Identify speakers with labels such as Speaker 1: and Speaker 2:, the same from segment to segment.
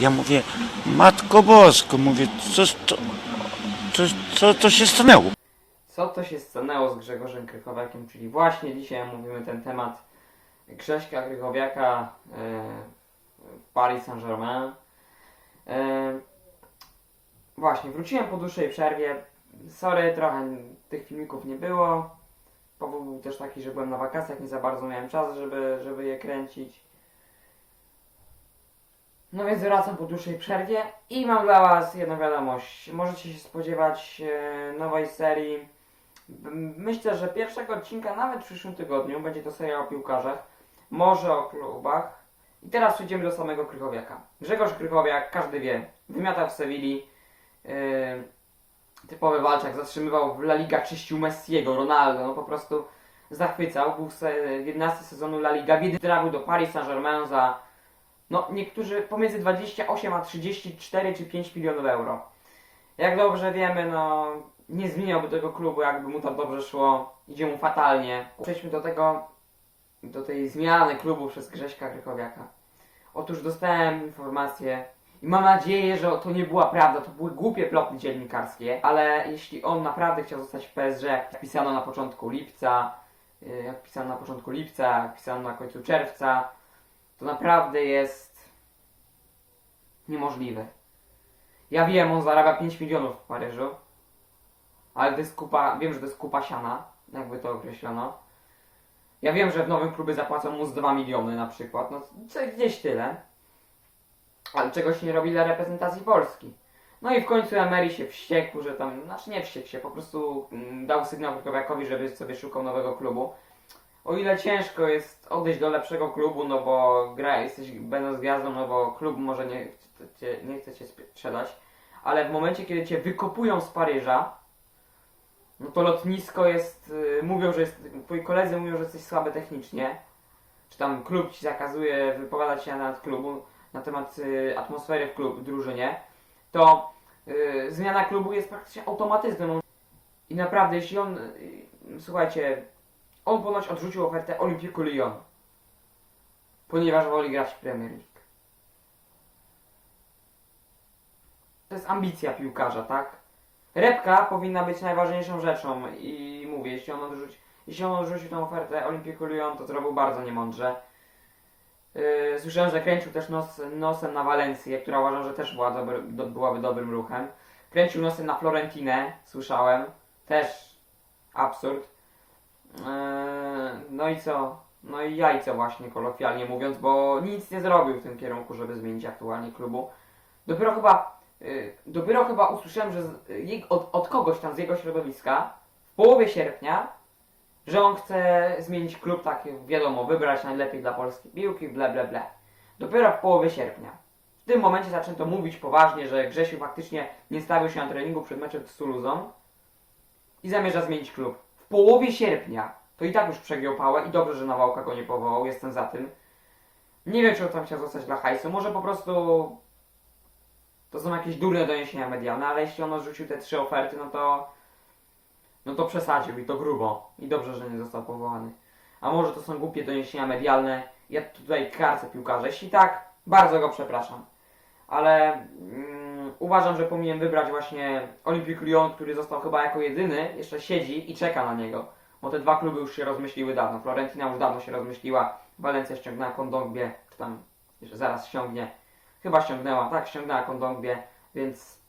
Speaker 1: Ja mówię, Matko Bosko, mówię, co, to, co, co się stanęło?
Speaker 2: Co to się stanęło z Grzegorzem Krychowiakiem, czyli właśnie dzisiaj mówimy ten temat Grześka Krychowiaka e, w Paris Saint-Germain. E, właśnie, wróciłem po dłuższej przerwie. Sorry, trochę tych filmików nie było. Powód był też taki, że byłem na wakacjach, nie za bardzo miałem czas, żeby, żeby je kręcić. No więc wracam po dłuższej przerwie i mam dla Was jedną wiadomość. Możecie się spodziewać e, nowej serii. Myślę, że pierwszego odcinka nawet w przyszłym tygodniu będzie to seria o piłkarzach, może o klubach. I teraz przejdziemy do samego Krychowiaka. Grzegorz Krychowiak, każdy wie, wymiatał w Sewilli. Yy, typowy walczak, zatrzymywał w La Liga, czyścił Messiego, Ronaldo, no po prostu zachwycał. Był se, 11 sezonu La Liga, kiedy trafił do Paris Saint-Germain za no niektórzy pomiędzy 28 a 34 czy 5 milionów euro. Jak dobrze wiemy, no nie zmieniałby tego klubu, jakby mu tam dobrze szło. Idzie mu fatalnie. Przejdźmy do tego, do tej zmiany klubu przez Grześka Krychowiaka. Otóż dostałem informację i mam nadzieję, że to nie była prawda, to były głupie plotki dziennikarskie, ale jeśli on naprawdę chciał zostać w PSG, jak pisano na początku lipca, y, jak pisano na początku lipca, jak pisano na końcu czerwca, to naprawdę jest niemożliwe. Ja wiem, on zarabia 5 milionów w Paryżu, ale to jest kupa, wiem, że to jest kupa siana, jakby to określono. Ja wiem, że w nowym klubie zapłacą mu z 2 miliony na przykład, no gdzieś tyle. Ale czegoś nie robi dla reprezentacji Polski. No i w końcu Emery się wściekł, że tam, znaczy nie wściekł się, po prostu mm, dał sygnał Krykowiakowi, żeby sobie szukał nowego klubu. O ile ciężko jest odejść do lepszego klubu, no bo gra, jesteś będąc gwiazdą, no bo klub może nie cię, nie chce cię sprzedać, ale w momencie, kiedy cię wykopują z Paryża, no to lotnisko jest, y, mówią, że jest, twoi koledzy mówią, że jesteś słaby technicznie, czy tam klub ci zakazuje wypowiadać się na temat klubu, na temat y, atmosfery w klub, drużynie, to y, zmiana klubu jest praktycznie automatyzmem. I naprawdę, jeśli on, słuchajcie, on ponoć odrzucił ofertę Olympiku Lyon, ponieważ woli grać w Premier League. To jest ambicja piłkarza, tak? Repka powinna być najważniejszą rzeczą i mówię, jeśli on odrzuci, jeśli on odrzucił tę ofertę Olympiku Lyon, to zrobił bardzo niemądrze. Yy, słyszałem, że kręcił też nos, nosem na Walencję, która uważam, że też była dobry, do, byłaby dobrym ruchem. Kręcił nosem na Florentinę, słyszałem. Też absurd. Yy, no i co? No i jajco właśnie, kolokwialnie mówiąc, bo nic nie zrobił w tym kierunku, żeby zmienić aktualnie klubu. Dopiero chyba, yy, dopiero chyba usłyszałem, że jej- od, od kogoś tam z jego środowiska w połowie sierpnia, że on chce zmienić klub, tak wiadomo, wybrać najlepiej dla polskiej piłki, ble ble ble. Dopiero w połowie sierpnia. W tym momencie zaczęto mówić poważnie, że Grzesiu faktycznie nie stawił się na treningu przed meczem z Toulousą i zamierza zmienić klub. Połowie sierpnia to i tak już przegiął pałę i dobrze, że Nawałka go nie powołał, jestem za tym. Nie wiem, czy on tam chciał zostać dla hajsu, może po prostu to są jakieś durne doniesienia medialne, ale jeśli on odrzucił te trzy oferty, no to no to przesadził i to grubo. I dobrze, że nie został powołany. A może to są głupie doniesienia medialne, ja tutaj karcę piłkarza. Jeśli tak, bardzo go przepraszam. Ale mm, uważam, że powinien wybrać właśnie Olympique Lyon, który został chyba jako jedyny, jeszcze siedzi i czeka na niego. Bo te dwa kluby już się rozmyśliły dawno. Florentina już dawno się rozmyśliła. Walencja ściągnęła Kondogbie, czy tam jeszcze zaraz ściągnie. Chyba ściągnęła, tak, ściągnęła Kondogbie, więc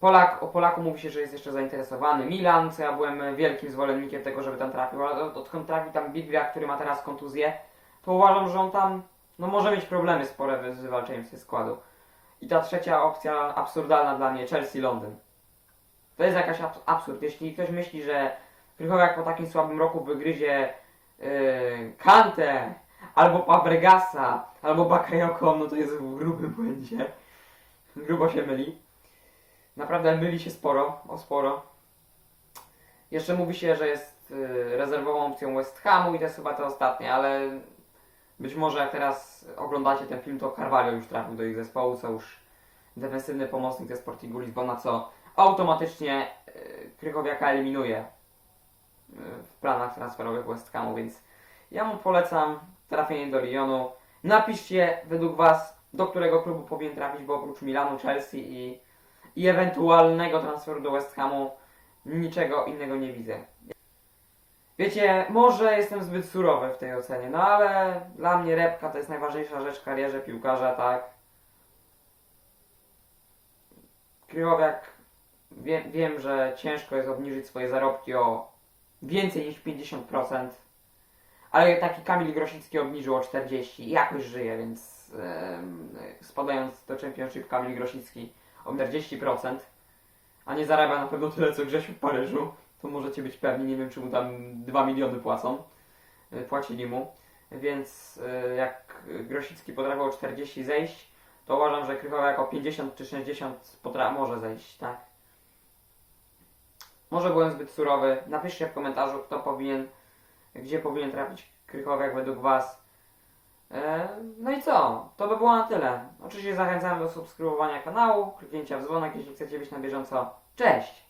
Speaker 2: Polak, o Polaku mówi się, że jest jeszcze zainteresowany. Milan, co ja byłem wielkim zwolennikiem tego, żeby tam trafił, ale od- odkąd trafił tam Biglia, który ma teraz kontuzję, to uważam, że on tam no, może mieć problemy spore z wywalczeniem się składu. I ta trzecia opcja absurdalna dla mnie, Chelsea Londyn. To jest jakaś abs- absurd. Jeśli ktoś myśli, że Krychowiak po takim słabym roku wygryzie yy, Kantę, albo Fabregasa, albo Bakayoko, no to jest w grubym błędzie. Grubo się myli. Naprawdę myli się sporo, o sporo. Jeszcze mówi się, że jest y, rezerwową opcją West Hamu i to jest chyba to ostatnie, ale być może jak teraz oglądacie ten film, to Carvalho już trafił do ich zespołu, co już defensywny pomocnik ze Sportingu Lizbona, co automatycznie y, Krychowiaka eliminuje y, w planach transferowych West Hamu, więc ja mu polecam trafienie do Lyonu. Napiszcie według Was, do którego klubu powinien trafić, bo oprócz Milanu, Chelsea i, i ewentualnego transferu do West Hamu niczego innego nie widzę. Wiecie, może jestem zbyt surowy w tej ocenie, no ale dla mnie repka to jest najważniejsza rzecz w karierze piłkarza, tak? Krychowiak, wie, wiem, że ciężko jest obniżyć swoje zarobki o więcej niż 50%, ale taki Kamil Grosicki obniżył o 40% i jakoś żyje, więc em, spadając do Championship Kamil Grosicki o 40%, a nie zarabia na pewno tyle co Grzesiu w Paryżu, to możecie być pewni, nie wiem czy mu tam 2 miliony płacą, y, płacili mu, więc y, jak Grosicki potrafił o 40 zejść, to uważam, że Krychowiak o 50 czy 60 potra- może zejść, tak? Może byłem zbyt surowy. Napiszcie w komentarzu, kto powinien, gdzie powinien trafić Krychowiak według Was. E, No i co? To by było na tyle. Oczywiście zachęcam do subskrybowania kanału, kliknięcia w dzwonek, jeśli chcecie być na bieżąco. Cześć!